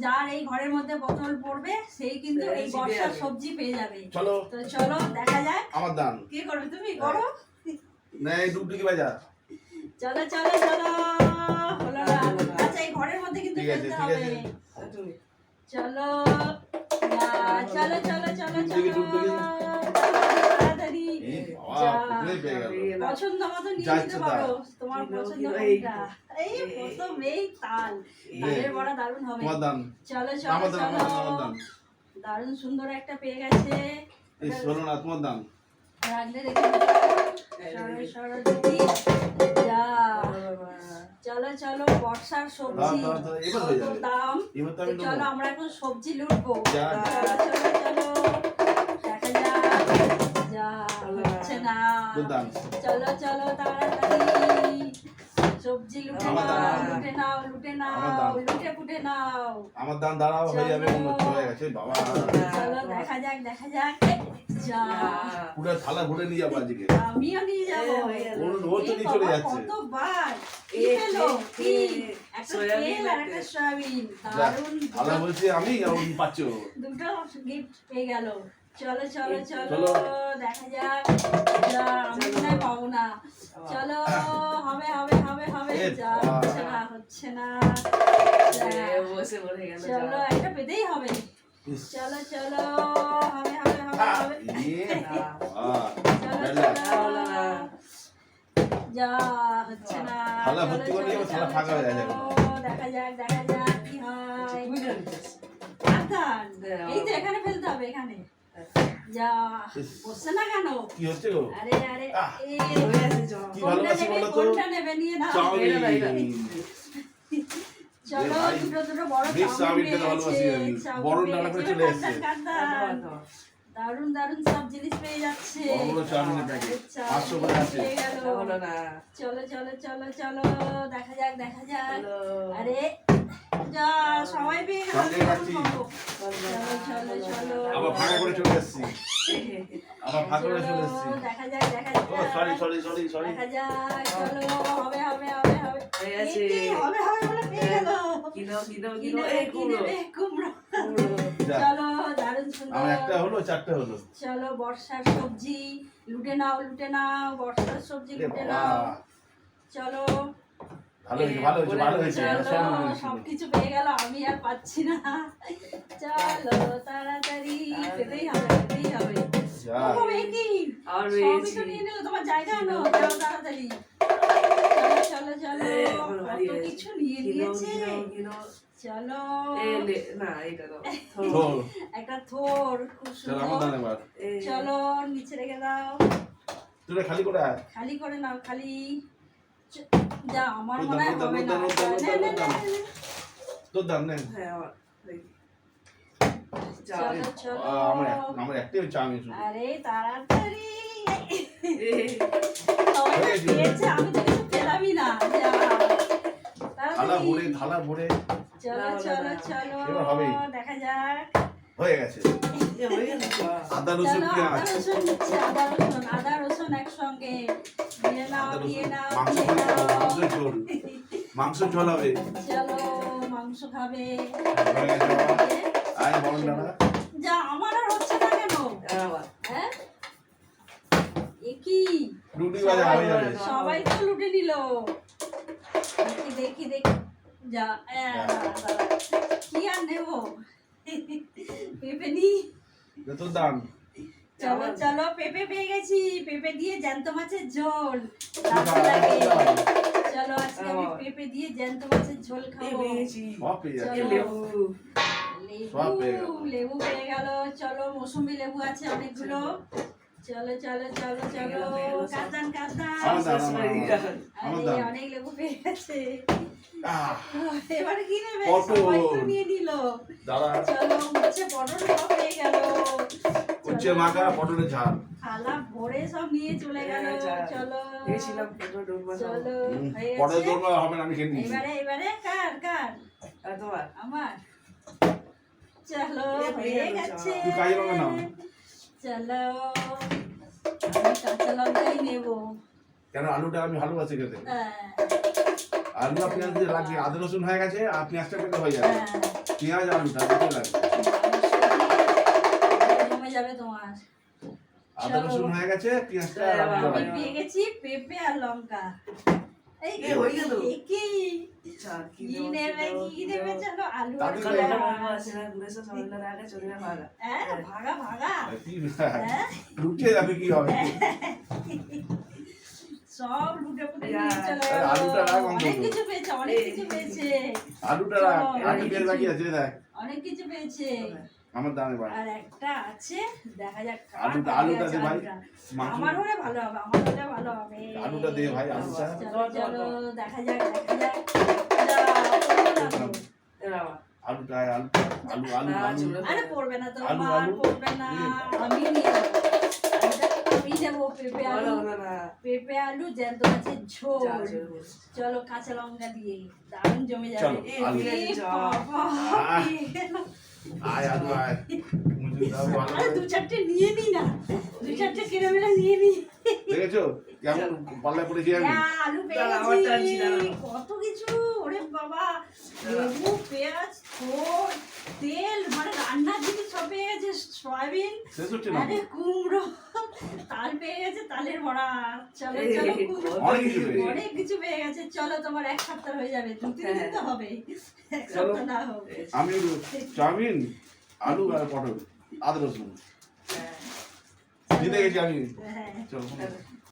যেই ঘরের মধ্যে বোতল পড়বে সেই কিন্তু এই বর্ষার সবজি পেয়ে যাবে। চলো। তো চলো দেখা যাক। আমার দান। কি করবে তুমি? করো। নে ডুবডুকি বাজা চলো চলো চলো। হলো না। আচ্ছা এই ঘরের মধ্যে কিন্তু ঠিক হবে। চলো। চলো চলো চলো চলো। পছন্দ মতো নিয়ে নিতে পারো তোমার পছন্দ কোনটা এই এই। তাল। তালের বড়া দারুণ হবে। চলো চলো চলো। দারুণ সুন্দর একটা পেয়ে গেছে। এই শোনো না তোমার রাখলে রেখে যা। চলো চলো বর্ষার সবজি। দাম? চলো আমরা এখন সবজি লুটবো। চলো চলো। না। চলো চলো তাড়াতাড়ি। সবজি লুটে আমার নাও দান। লুটে নাও লুটে নাও লুটে পুটে নাও। আমার দান দাঁড়াও হয়ে যাবে চলো। হচ্ছে গেছে বাবা। চলো দেখা যাক দেখা যাক। পুরো থালা ভরে নিয়ে যাব আজকে। আমিও নিয়ে যাব। এ, গেল। ওর তো নিয়ে চলে যাচ্ছে। কতবার? কি এ, পেল এ, কি? এ, একটা সয়াবিন তেল আর একটা একটা। সয়াবিন। যা, দারুণ। থালা দুটো- বলছি আমি পাচ্ছ। দুটো গিফট পেয়ে গেল। চলো চলো চলো চলো। দেখা যাক। আমি মনে হয় পাবো না। চলো হবে হবে হবে হবে। যা হচ্ছে না হচ্ছে না। চলো একটা পেতেই হবে। চলো চলো হবে হবে হবে হবে। ইয়ে, চলো চলো। যা হচ্ছে না। হয়ে। দেখা। যাক দেখা যাক কি হয়। এই তো এখানে ফেলতে হবে এখানে। যা ইস। বসছে না কেন? কি হচ্ছে গো? আরে আরে কি ভালোবাসি বলো তো? কোনটা নেবে নিয়ে নাও। চলো দুটো দুটো বড় চাউমিন চাউমিন পেয়ে খেতে ভালোবাসি আমি। বড় ডালা করে চলে এবার এসছে। কাঁদান, কাঁদান। দারুণ দারুণ সব জিনিস পেয়ে যাচ্ছে। বড় চাউমিনের প্যাকেট করে আছে। চলো চলো চলো চলো দেখা যাক দেখা যাক। আরে যা সবাই পেয়ে গেল সঙ্গে রাখছি। চলো চলো চলো আবার ফাঁকা করে চলে এসেছি। আবার ফাঁকা করে চলে এসেছি। দেখা যাক দেখা ও সরি যাক সরি সরি সরি দেখা যাক চলো হবে হবে হবে হবে। হয়ে গেছে। হবে হবে বলে পেয়ে গেল। কিনো কিনো কি এই কুমড়ো। কুমড়ো। কুমড়ো। চলো দারুণ সুন্দর। আমার একটা হলো চারটে হলো। চলো বর্ষার সবজি। লুটে নাও লুটে নাও বর্ষার সবজি লুটে নাও। চলো ভালো হয়েছে ভালো হয়েছে ভালো হয়েছে হয়েছিল। সবকিছু পেয়ে গেল আমি আর পাচ্ছি না। চলো তাড়াতাড়ি পেতেই হবে পেতেই হবে। যা। ও এ কি? আর সবই তো নিয়ে নিল তোমার জায়গা নো যাও তাড়াতাড়ি। চলো চলো চলো এ, আমার ভারী কত কিছু নিয়ে নিয়েছে কিনো কিনো চলো। না এটা দাও একটা থোর খুব চলো সুন্দর। চলো নিচে রেখে দাও। তুই খালি করে খালি করে নাও খালি। যা আমার মনে হয় হবে না। দাম, নেন হ্যাঁ আমার দেখি। যা, চলো চলো। আহ, আমার এক- আমার একটাই চাউমিন আরে তাড়াতাড়ি। এ, সবাই তো গেছে। খেয়েছে, আমি তো কিছু পেলামই না। থালা ভরে থালা ভরে। চলো না, না, চলো চলো দেখা যাক। হয়ে গেছে। হয়ে আদা রসুন আদা রসুন আদা রসুন একসঙ্গে। মাংস ঝোল মাংস ঝোল হবে। চলো মাংস খাবে হয়ে। আয় বরং দাঁড়া যা আমার আর হচ্ছে না কেন? হ্যাঁ। এ রুটি বাজা হয়ে যাবে। সবাই তো লুটে নিল। দেখি দেখি দেখি। যা আহ, কি আর নেব? পেঁপে নি। দাম। চলো চলো পেঁপে পেয়ে গেছি পেঁপে দিয়ে জ্যান্ত মাছের ঝোল। লাগে। চলো। আজকে আমি পেঁপে দিয়ে জ্যান্ত মাছের ঝোল খাব। লেবু। লেবু লেবু পেয়ে গেল। চলো মৌসুমি লেবু আছে অনেকগুলো। চলো চলো চলো চলো। কাঁদান কাঁদান অনেক লেবু পেয়ে গেছে। এবারে কি নেবে। সবাই তো নিয়ে নিল। চলো উচ্ছে পটল সব পেয়ে গেল। উচ্ছে মাখা পটলের ঝাল। ভরে সব নিয়ে চলে গেল চলো। পটল। চলো দোরমা হবে না আমি খেয়ে নিয়েছি। এবারে এবারে কার কার? আর তোমার? আমার? চলো হয়ে গেছে। তুই কাজে লঙ্কা নাও। চলো আমি কাঁচা লঙ্কাই নেব। কেন আলুটা আমি ভালোবাসি খেতে? হ্যাঁ। আলু দিয়ে লাগিয়ে আদা রসুন হয়ে গেছে আর পেঁয়াজটা পেতে হয়ে যাবে। হ্যাঁ। পেঁয়াজ আলুটা আদা রসুন হয়ে গেছে পেঁয়াজটা আলুটা আমি পেয়ে গেছি পেঁপে আর লঙ্কা। এই গেল। কি কি? নেবে কি চলো আলু আর। হ্যাঁ ভাগা ভাগা। লুটে যাবে কি হবে? সব লুটে পুটে নিয়ে চলে আলুটা রাখ অনেক কিছু পেয়েছে অনেক কিছু পেয়েছে। আলুটা রাখ আলু পেঁয়াজ বাকি আছে দেখ। অনেক কিছু পেয়েছে। আমার দামে ভাই আর একটা আছে দেখা যাক আলুটা- আলুটা দে ভাই। আমার হলে ভালো হবে আমার হলে ভালো হবে। আলুটা দে ভাই আলুটা। চলো চলো দেখা যাক দেখা যাক। যা, পড়বে না তো। এ বাবা, আলুটা আলু আলু আলু না, আলু। চলে আরে পড়বে না তো আলু, আলু। পড়বে না। আমি নিয়ে আমি নেব পেঁপে আলু। পেঁপে আলু জ্যান্ত আছে যা, ঝোল। চলো কাঁচা লঙ্কা দিয়ে দারুণ জমে যাবে। চলো, এ আলু। বাবা, আহ। পেয়ে গেল। আয় আলু আয় মুঝে দাও ভালো আরে দু চারটে নিয়ে নি না দু চারটে কিনে নিয়ে নি দেখেছ কেমন পাল্লা পড়েছি আমি হ্যাঁ, আলু পেয়ে দাঁড়া, আমার টানছি, গেছি দাঁড়া। কত কিছু ওরে বাবা লেবু পেঁয়াজ থোড় তেল মানে রান্নার জিনিস সব পেয়ে সয়াবিন আরে কুমড়ো তাল পেয়ে গেছে তালের বড়া। চলো চলো অনেক কিছু পেয়ে গেছে। চলো তোমার এক সপ্তাহ হয়ে যাবে। দু তিন দিন তো হবে। এক সপ্তাহ না হবে আমি চাউমিন আলু আর পটল আদা রসুন। হ্যাঁ। জিতে গেছি আমি। হ্যাঁ। চলো